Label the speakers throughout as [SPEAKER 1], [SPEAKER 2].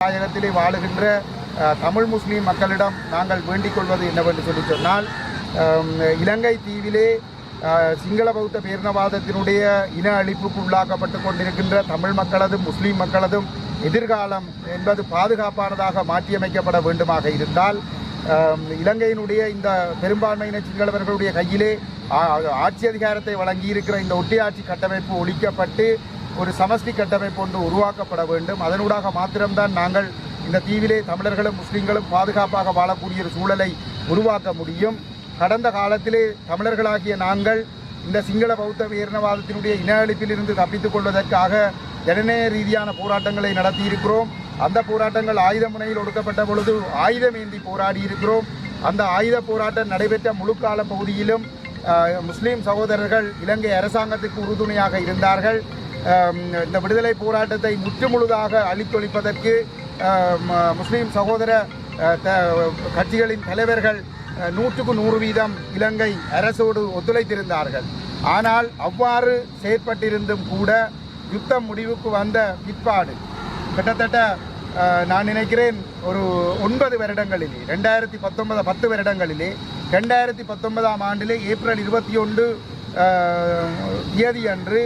[SPEAKER 1] தாயகத்திலே வாழுகின்ற தமிழ் முஸ்லீம் மக்களிடம் நாங்கள் வேண்டிக் கொள்வது என்னவென்று சொல்லி சொன்னால் இலங்கை தீவிலே சிங்கள பௌத்த பேரினவாதத்தினுடைய இன அழிப்புக்கு உள்ளாக்கப்பட்டு கொண்டிருக்கின்ற தமிழ் மக்களதும் முஸ்லீம் மக்களதும் எதிர்காலம் என்பது பாதுகாப்பானதாக மாற்றியமைக்கப்பட வேண்டுமாக இருந்தால் இலங்கையினுடைய இந்த பெரும்பான்மையின சிங்களவர்களுடைய கையிலே ஆட்சி அதிகாரத்தை வழங்கியிருக்கிற இந்த ஒட்டியாட்சி கட்டமைப்பு ஒழிக்கப்பட்டு ஒரு சமஷ்டி கட்டமைப்பு ஒன்று உருவாக்கப்பட வேண்டும். அதனூடாக மாத்திரம்தான் நாங்கள் இந்த தீவிலே தமிழர்களும் முஸ்லீம்களும் பாதுகாப்பாக வாழக்கூடிய ஒரு சூழலை உருவாக்க முடியும். கடந்த காலத்திலே தமிழர்களாகிய நாங்கள் இந்த சிங்கள பௌத்த வீரணவாதத்தினுடைய இன அழிப்பிலிருந்து தப்பித்துக் கொள்வதற்காக ஜனநாயக ரீதியான போராட்டங்களை நடத்தியிருக்கிறோம். அந்த போராட்டங்கள் ஆயுத முனையில் ஒடுக்கப்பட்ட பொழுது ஆயுதமேந்தி போராடி இருக்கிறோம் அந்த ஆயுத போராட்டம் நடைபெற்ற முழுக்கால பகுதியிலும் முஸ்லீம் சகோதரர்கள் இலங்கை அரசாங்கத்துக்கு உறுதுணையாக இருந்தார்கள். இந்த விடுதலை போராட்டத்தை முற்றுமுழுதாக அழித்தொழிப்பதற்கு முஸ்லீம் சகோதர த- கட்சிகளின் தலைவர்கள் நூற்றுக்கு நூறு வீதம் இலங்கை அரசோடு ஒத்துழைத்திருந்தார்கள். ஆனால் அவ்வாறு செயற்பட்டிருந்தும் கூட யுத்தம் முடிவுக்கு வந்த பிற்பாடு கிட்டத்தட்ட நான் நினைக்கிறேன் ஒரு ஒன்பது வருடங்களிலே ரெண்டாயிரத்தி பத்தொன்பது பத்து வருடங்களிலே ரெண்டாயிரத்தி பத்தொன்பதாம் ஆண்டிலே ஏப்ரல் இருபத்தி ஒன்று தேதி அன்று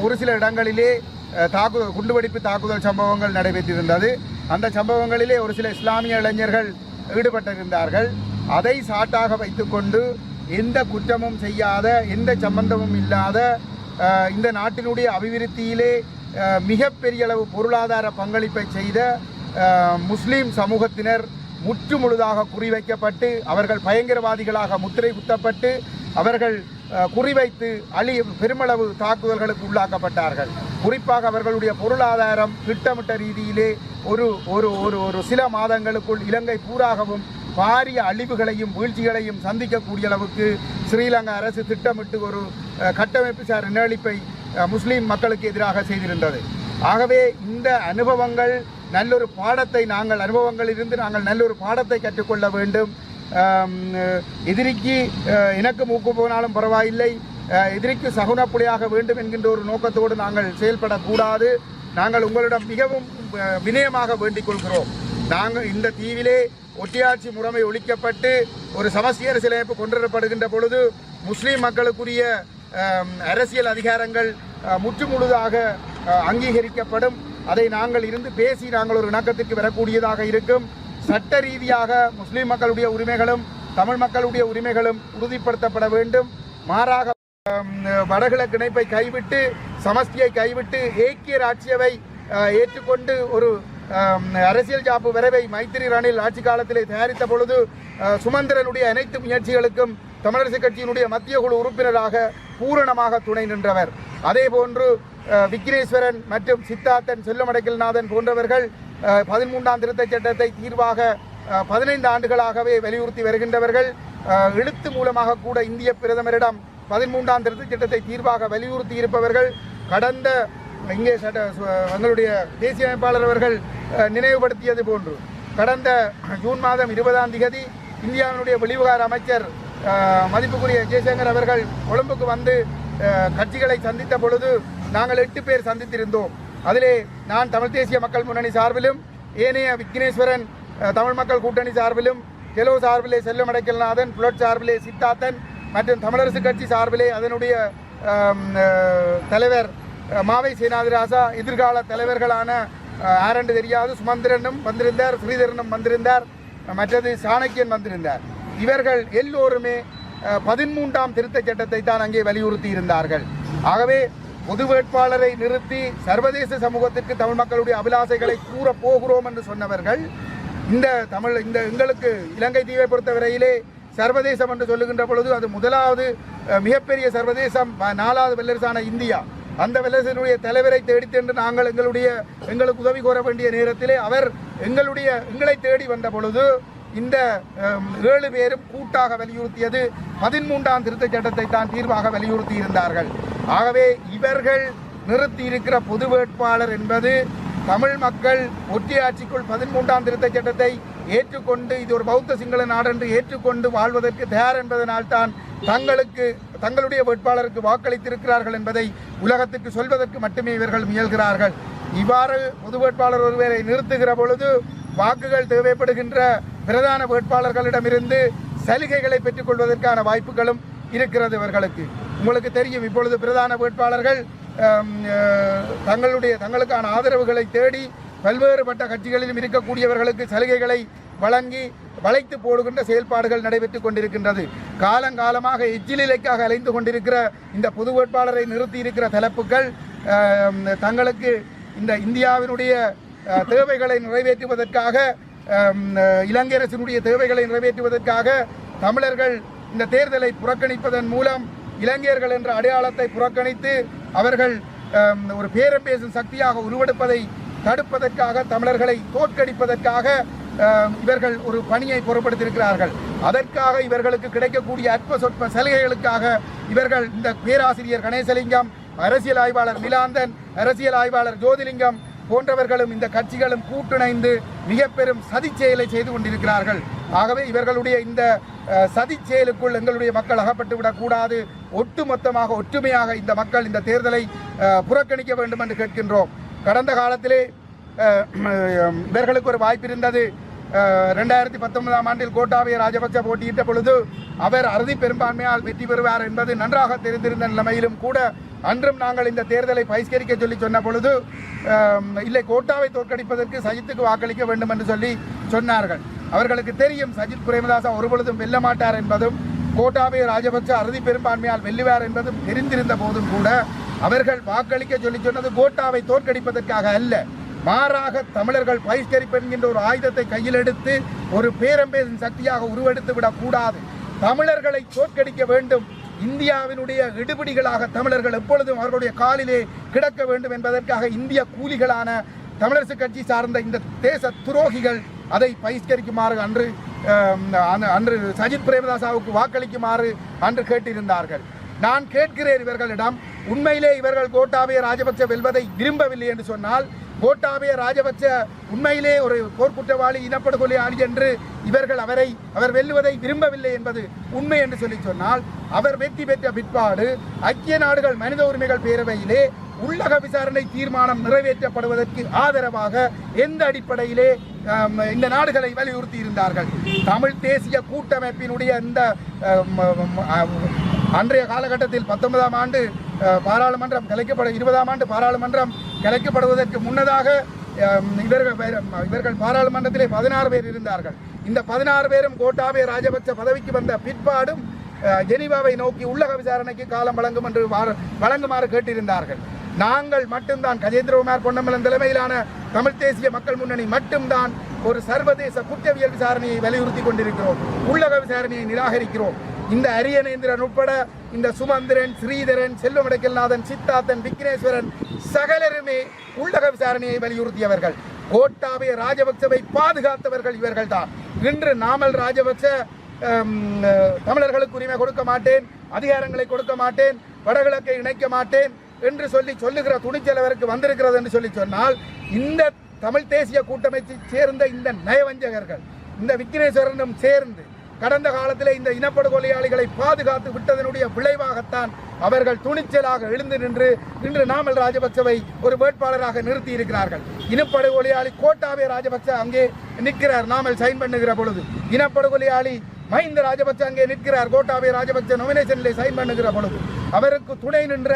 [SPEAKER 1] ஒரு சில இடங்களிலே அஹ், தாக்குதல் குண்டுவெடிப்பு தாக்குதல் சம்பவங்கள் நடைபெற்றிருந்தது. அந்த சம்பவங்களிலே ஒரு சில இஸ்லாமிய இளைஞர்கள் ஈடுபட்டிருந்தார்கள். அதை சாட்டாக வைத்துக்கொண்டு எந்த குற்றமும் செய்யாத எந்த சம்பந்தமும் இல்லாத இந்த நாட்டினுடைய அபிவிருத்தியிலே மிகப்பெரிய அளவு பொருளாதார பங்களிப்பை செய்த முஸ்லீம் சமூகத்தினர் முற்று முழுதாக குறிவைக்கப்பட்டு அவர்கள் பயங்கரவாதிகளாக முத்திரை குத்தப்பட்டு அவர்கள் குறிவைத்து அழி பெருமளவு தாக்குதல்களுக்கு உள்ளாக்கப்பட்டார்கள். குறிப்பாக அவர்களுடைய பொருளாதாரம் திட்டமிட்ட ரீதியிலே ஒரு ஒரு ஒரு ஒரு சில மாதங்களுக்குள் இலங்கை பூராகவும் பாரிய அழிவுகளையும் வீழ்ச்சிகளையும் சந்திக்கக்கூடிய அளவுக்கு ஸ்ரீலங்கா அரசு திட்டமிட்டு ஒரு கட்டமைப்பு சார் இனஅழிப்பை முஸ்லீம் மக்களுக்கு எதிராக செய்திருந்தது. ஆகவே இந்த அனுபவங்கள் நல்லொரு பாடத்தை நாங்கள் அனுபவங்களிலிருந்து நாங்கள் நல்லொரு பாடத்தை கற்றுக்கொள்ள வேண்டும். எதிரிக்கு அஹ், எனக்கு மூக்கு போனாலும் பரவாயில்லை. எதிரிக்கு சகுன புலியாக வேண்டும் என்கின்ற ஒரு நோக்கத்தோடு நாங்கள் செயல்படக்கூடாது. நாங்கள் உங்களிடம் மிகவும் வினயமாக வேண்டிக் கொள்கிறோம். நாங்கள் இந்த தீவிலே ஒட்டியாட்சி முறைமை ஒழிக்கப்பட்டு ஒரு சமஸ்தி அரசியலமைப்பு கொண்டுவரப்படுகின்ற பொழுது முஸ்லீம் மக்களுக்குரிய அரசியல் அதிகாரங்கள் முற்றுமுழுதாக அங்கீகரிக்கப்படும். அதை நாங்கள் இருந்து பேசி நாங்கள் ஒரு இணக்கத்திற்கு வரக்கூடியதாக இருக்கும். சட்ட ரீதியாக முஸ்லீம் மக்களுடைய உரிமைகளும் தமிழ் மக்களுடைய உரிமைகளும் உறுதிப்படுத்தப்பட வேண்டும். மாறாக வடகிழக்கு இணைப்பை கைவிட்டு சமஸ்தியை கைவிட்டு ஏக்கிய ராட்சியவை ஏற்றுக்கொண்டு ஒரு அரசியல் ஜாப்பு விரைவை மைத்திரி ரணில் ஆட்சி காலத்திலே தயாரித்த பொழுது சுமந்திரனுடைய அனைத்து முயற்சிகளுக்கும் தமிழரசு கட்சியினுடைய மத்திய குழு உறுப்பினராக பூரணமாக துணை நின்றவர். அதே போன்று விக்னேஸ்வரன் மற்றும் சித்தார்த்தன் செல்லமடைக்கல்நாதன் போன்றவர்கள் பதிமூன்றாம் திருத்தச் சட்டத்தை தீர்வாக பதினைந்து ஆண்டுகளாகவே வலியுறுத்தி வருகின்றவர்கள் எழுத்து மூலமாக கூட இந்திய பிரதமரிடம் பதிமூன்றாம் திருத்தச் சட்டத்தை தீர்வாக வலியுறுத்தி இருப்பவர்கள் கடந்த இங்கே சட்ட சு- எங்களுடைய தேசிய அமைப்பாளர் அவர்கள் நினைவுபடுத்தியது போன்று கடந்த ஜூன் மாதம் இருபதாம் திகதி இந்தியாவினுடைய வெளிவிவகார அமைச்சர் மதிப்புக்குரிய ஜெய்சங்கர் அவர்கள் கொழும்புக்கு வந்து கட்சிகளை சந்தித்த பொழுது நாங்கள் எட்டு பேர் சந்தித்திருந்தோம். அதிலே நான் தமிழ் தேசிய மக்கள் முன்னணி சார்பிலும் ஏனைய விக்னேஸ்வரன் தமிழ் மக்கள் கூட்டணி சார்பிலும் கெலோ சார்பிலே செல்லம் அடைக்கல்நாதன் புலட் சார்பிலே சித்தார்த்தன் மற்றும் தமிழரசு கட்சி சார்பிலே அதனுடைய தலைவர் மாவை சேனாதிராசா எதிர்கால தலைவர்களான ஆரண்டு தெரியாது சுமந்திரனும் வந்திருந்தார் ஸ்ரீதரனும் வந்திருந்தார் மற்றது சாணக்கியன் வந்திருந்தார். இவர்கள் எல்லோருமே பதிமூன்றாம் திருத்தச் சட்டத்தை தான் அங்கே வலியுறுத்தி இருந்தார்கள் ஆகவே பொது வேட்பாளரை நிறுத்தி சர்வதேச சமூகத்திற்கு தமிழ் மக்களுடைய அபிலாசைகளை கூற போகிறோம் என்று சொன்னவர்கள் இந்த தமிழ் இந்த எங்களுக்கு இலங்கை தீவை பொறுத்தவரையிலே சர்வதேசம் என்று சொல்லுகின்ற பொழுது அது முதலாவது மிகப்பெரிய சர்வதேசம் நாலாவது வல்லரசான இந்தியா. அந்த வல்லரசினுடைய தலைவரை தேடி சென்று நாங்கள் எங்களுடைய எங்களுக்கு உதவி கோர வேண்டிய நேரத்திலே அவர் எங்களுடைய எங்களை தேடி வந்த பொழுது இந்த ஏழு பேரும் கூட்டாக வலியுறுத்தியது பதிமூன்றாம் திருத்தச் சட்டத்தை தான் தீர்வாக வலியுறுத்தி இருந்தார்கள் ஆகவே இவர்கள் நிறுத்தியிருக்கிற பொது வேட்பாளர் என்பது தமிழ் மக்கள் ஒற்றையாட்சிக்குள் பதிமூன்றாம் திருத்தச் சட்டத்தை ஏற்றுக்கொண்டு இது ஒரு பௌத்த சிங்கள நாடென்று ஏற்றுக்கொண்டு வாழ்வதற்கு தயார் என்பதனால்தான் தங்களுக்கு தங்களுடைய வேட்பாளருக்கு வாக்களித்திருக்கிறார்கள் என்பதை உலகத்துக்கு சொல்வதற்கு மட்டுமே இவர்கள் முயல்கிறார்கள். இவ்வாறு பொது வேட்பாளர் ஒருவரை நிறுத்துகிற பொழுது வாக்குகள் தேவைப்படுகின்ற பிரதான வேட்பாளர்களிடமிருந்து சலுகைகளை பெற்றுக்கொள்வதற்கான வாய்ப்புகளும் இருக்கிறது இவர்களுக்கு. உங்களுக்கு தெரியும் இப்பொழுது பிரதான வேட்பாளர்கள் தங்களுடைய தங்களுக்கான ஆதரவுகளை தேடி பல்வேறுபட்ட கட்சிகளிலும் இருக்கக்கூடியவர்களுக்கு சலுகைகளை வழங்கி வளைத்து போடுகின்ற செயல்பாடுகள் நடைபெற்றுக் கொண்டிருக்கின்றது. காலங்காலமாக எச்சிலிலைக்காக அலைந்து கொண்டிருக்கிற இந்த பொது வேட்பாளரை நிறுத்தி இருக்கிற தலைப்புகள் தங்களுக்கு இந்த இந்தியாவினுடைய தேவைகளை நிறைவேற்றுவதற்காக இலங்கை அரசினுடைய தேவைகளை நிறைவேற்றுவதற்காக தமிழர்கள் இந்த தேர்தலை புறக்கணிப்பதன் மூலம் இளைஞர்கள் என்ற அடையாளத்தை புறக்கணித்து அவர்கள் ஒரு பேரம் பேசும் சக்தியாக உருவெடுப்பதை தடுப்பதற்காக தமிழர்களை தோற்கடிப்பதற்காக இவர்கள் ஒரு பணியை புறப்படுத்தியிருக்கிறார்கள் அதற்காக இவர்களுக்கு கிடைக்கக்கூடிய அற்ப சொற்ப சலுகைகளுக்காக இவர்கள் இந்த பேராசிரியர் கணேசலிங்கம் அரசியல் ஆய்வாளர் மிலாந்தன் அரசியல் ஆய்வாளர் ஜோதிலிங்கம் போன்றவர்களும் இந்த கட்சிகளும் கூட்டிணைந்து மிக பெரும் சதிச் செயலை செய்து கொண்டிருக்கிறார்கள். ஆகவே இவர்களுடைய இந்த சதி சதிச் செயலுக்குள் எங்களுடைய மக்கள் அகப்பட்டு விடக்கூடாது. ஒட்டுமொத்தமாக ஒற்றுமையாக இந்த மக்கள் இந்த தேர்தலை புறக்கணிக்க வேண்டும் என்று கேட்கின்றோம். கடந்த காலத்திலே இவர்களுக்கு ஒரு வாய்ப்பு இருந்தது. ரெண்டாயிரத்தி பத்தொன்பதாம் ஆண்டில் கோட்டாபய ராஜபக்ச போட்டியிட்ட பொழுது அவர் அறுதி பெரும்பான்மையால் வெற்றி பெறுவார் என்பது நன்றாக தெரிந்திருந்த நிலைமையிலும் கூட அன்றும் நாங்கள் இந்த தேர்தலை பகிஷ்கரிக்க சொல்லி சொன்ன பொழுது இல்லை கோட்டாவை தோற்கடிப்பதற்கு சஜித்துக்கு வாக்களிக்க வேண்டும் என்று சொல்லி சொன்னார்கள். அவர்களுக்கு தெரியும் சஜித் பிரேமதாசா ஒருபொழுதும் வெல்ல மாட்டார் என்பதும் கோட்டாபய ராஜபக்ச அறுதி பெரும்பான்மையால் வெல்லுவார் என்பதும் தெரிந்திருந்த போதும் கூட அவர்கள் வாக்களிக்க சொல்லி சொன்னது கோட்டாவை தோற்கடிப்பதற்காக அல்ல. மாறாக தமிழர்கள் பகிஷ்கரிப்பு என்கின்ற ஒரு ஆயுதத்தை கையில் எடுத்து ஒரு பேரம்பேசின் சக்தியாக உருவெடுத்து விடக்கூடாது. தமிழர்களை தோற்கடிக்க வேண்டும். இந்தியாவினுடைய இடுபிடிகளாக தமிழர்கள் எப்பொழுதும் அவர்களுடைய காலிலே கிடக்க வேண்டும் என்பதற்காக இந்திய கூலிகளான தமிழரசு கட்சி சார்ந்த இந்த தேச துரோகிகள் அதை பகிஷ்கரிக்குமாறு அன்று அன்று- அன்று சஜித் பிரேமதாசாவுக்கு வாக்களிக்குமாறு அன்று கேட்டிருந்தார்கள். நான் கேட்கிறேன் இவர்களிடம் உண்மையிலே இவர்கள் கோட்டாபய ராஜபக்ச வெல்வதை விரும்பவில்லை என்று சொன்னால் கோட்டாபய ராஜபக்ச உண்மையிலே ஒரு போர்க்குற்றவாளி இனப்படுகொலையாளி என்று இவர்கள் அவரை அவர் வெல்லுவதை விரும்பவில்லை என்பது உண்மை என்று சொல்லி சொன்னால் அவர் வெற்றி பெற்ற பிற்பாடு ஐக்கிய நாடுகள் மனித உரிமைகள் பேரவையிலே உள்ளக விசாரணை தீர்மானம் நிறைவேற்றப்படுவதற்கு ஆதரவாக எந்த அடிப்படையிலே இந்த நாடுகளை வலியுறுத்தி இருந்தார்கள். தமிழ் தேசிய கூட்டமைப்பினுடைய இந்த அன்றைய காலகட்டத்தில் பத்தொன்பதாம் ஆண்டு பாராளுமன்றம் கலைக்கப்பட இருபதாம் ஆண்டு பாராளுமன்றம் கலைக்கப்படுவதற்கு முன்னதாக இவர்கள் இவர்கள் பாராளுமன்றத்திலே பதினாறு பேர் இருந்தார்கள். இந்த பதினாறு பேரும் கோட்டாபய ராஜபக்ச பதவிக்கு வந்த பிற்பாடும் அஹ், ஜெனீவாவை நோக்கி உள்ளக விசாரணைக்கு காலம் வழங்கும் என்று வழங்குமாறு கேட்டிருந்தார்கள். நாங்கள் மட்டும்தான் கஜேந்திரகுமார் பொன்னம்பலம் தலைமையிலான தமிழ் தேசிய மக்கள் முன்னணி மட்டும்தான் ஒரு சர்வதேச குற்றவியல் விசாரணையை வலியுறுத்தி கொண்டிருக்கிறோம். உள்ளக விசாரணையை நிராகரிக்கிறோம். இந்த அரியநேந்திரன் உட்பட இந்த சுமந்திரன் ஸ்ரீதரன் செல்வமடைக்கல்நாதன் சித்தார்த்தன் விக்னேஸ்வரன் சகலருமே உள்ளக விசாரணையை வலியுறுத்தியவர்கள். கோட்டாபய ராஜபக்சவை பாதுகாத்தவர்கள் இவர்கள்தான். இன்று நாமல் ராஜபக்ச தமிழர்களுக்கு உரிமை கொடுக்க மாட்டேன் அதிகாரங்களை கொடுக்க மாட்டேன் வடகிழக்கை இணைக்க மாட்டேன் என்று சொல்லி சொல்லுகிற துணிச்சல் அவருக்கு வந்திருக்கிறது என்று சொல்லி சொன்னால் இந்த தமிழ் தேசிய கூட்டமைப்பை சேர்ந்த இந்த நயவஞ்சகர்கள் இந்த விக்னேஸ்வரனும் சேர்ந்து கடந்த காலத்தில் இந்த இனப்படுகொலையாளிகளை பாதுகாத்து விட்டதனுடைய விளைவாகத்தான் அவர்கள் துணிச்சலாக எழுந்து நின்று இன்று நாமல் ராஜபக்சவை ஒரு வேட்பாளராக நிறுத்தி இருக்கிறார்கள் இனப்படுகொலையாளி கோட்டாவே ராஜபக்ச அங்கே நிற்கிறார் நாமல் சைன் பண்ணுகிற பொழுது. இனப்படுகொலையாளி மஹிந்த ராஜபக்ச அங்கே நிற்கிறார் கோட்டாவே ராஜபக்ச நொமினேஷனில் சைன் பண்ணுகிற பொழுது. அவருக்கு துணை நின்ற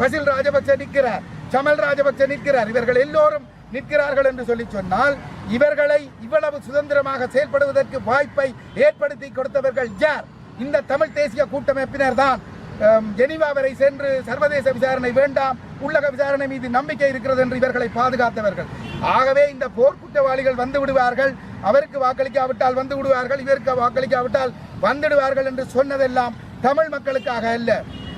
[SPEAKER 1] பசில் ராஜபக்ச நிற்கிறார் சமல் ராஜபக்ச நிற்கிறார். இவர்கள் எல்லோரும் நிற்கிறார்கள் என்று சொல்லி சொன்னால் இவர்களை இவ்வளவு சுதந்திரமாக செயல்படுவதற்கு வாய்ப்பை ஏற்படுத்தி கொடுத்தவர்கள் யார்? இந்த தமிழ் தேசிய கூட்டமைப்பினர் தான். ஜெனீவா வரை சென்று சர்வதேச விசாரணை வேண்டாம் உள்ளக விசாரணை மீது நம்பிக்கை இருக்கிறது என்று இவர்களை பாதுகாத்தவர்கள். ஆகவே இந்த போர்க்குற்றவாளிகள் வந்து விடுவார்கள் அவருக்கு வாக்களிக்காவிட்டால் வந்து விடுவார்கள் இவருக்கு வாக்களிக்காவிட்டால் வந்துடுவார்கள் என்று சொன்னதெல்லாம் தமிழ் மக்களுக்காக அல்ல.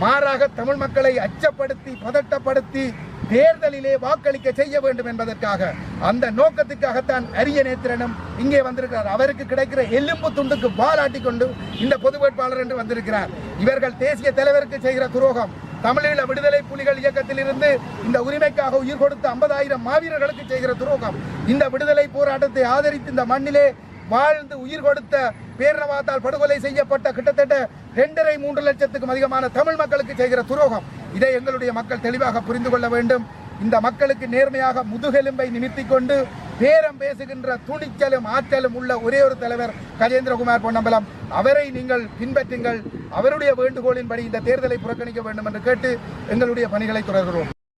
[SPEAKER 1] மாறாக தமிழ் மக்களை அச்சப்படுத்தி பதட்டப்படுத்தி தேர்தலிலே வாக்களிக்க செய்ய வேண்டும் என்பதற்காக அந்த நோக்கத்துக்காகத்தான் அரிய நேத்திரனும் இங்கே வந்திருக்கிறார். அவருக்கு கிடைக்கிற எலும்பு துண்டுக்கு பாலாட்டி கொண்டு இந்த பொது வேட்பாளர் என்று வந்திருக்கிறார். இவர்கள் தேசிய தலைவருக்கு செய்கிற துரோகம் தமிழீழ விடுதலை புலிகள் இயக்கத்தில் இருந்து இந்த உரிமைக்காக உயிர் கொடுத்த ஐம்பதாயிரம் மாவீரர்களுக்கு செய்கிற துரோகம் இந்த விடுதலை போராட்டத்தை ஆதரித்து இந்த மண்ணிலே வாழ்ந்து உயிர் கொடுத்த பேரினவாத்தால் படுகொலை செய்யப்பட்ட கிட்டத்தட்ட இரண்டரை மூன்று லட்சத்துக்கும் அதிகமான தமிழ் மக்களுக்கு செய்கிற துரோகம். இதை எங்களுடைய மக்கள் தெளிவாக புரிந்து கொள்ள வேண்டும். இந்த மக்களுக்கு நேர்மையாக முதுகெலும்பை நிமித்திக் கொண்டு பேரம் பேசுகின்ற துணிச்சலும் ஆற்றலும் உள்ள ஒரே ஒரு தலைவர் கஜேந்திரகுமார் பொன்னம்பலம். அவரை நீங்கள் பின்பற்றுங்கள். அவருடைய வேண்டுகோளின்படி இந்த தேர்தலை புறக்கணிக்க வேண்டும் என்று கேட்டு எங்களுடைய பணிகளை தொடர்கிறோம்.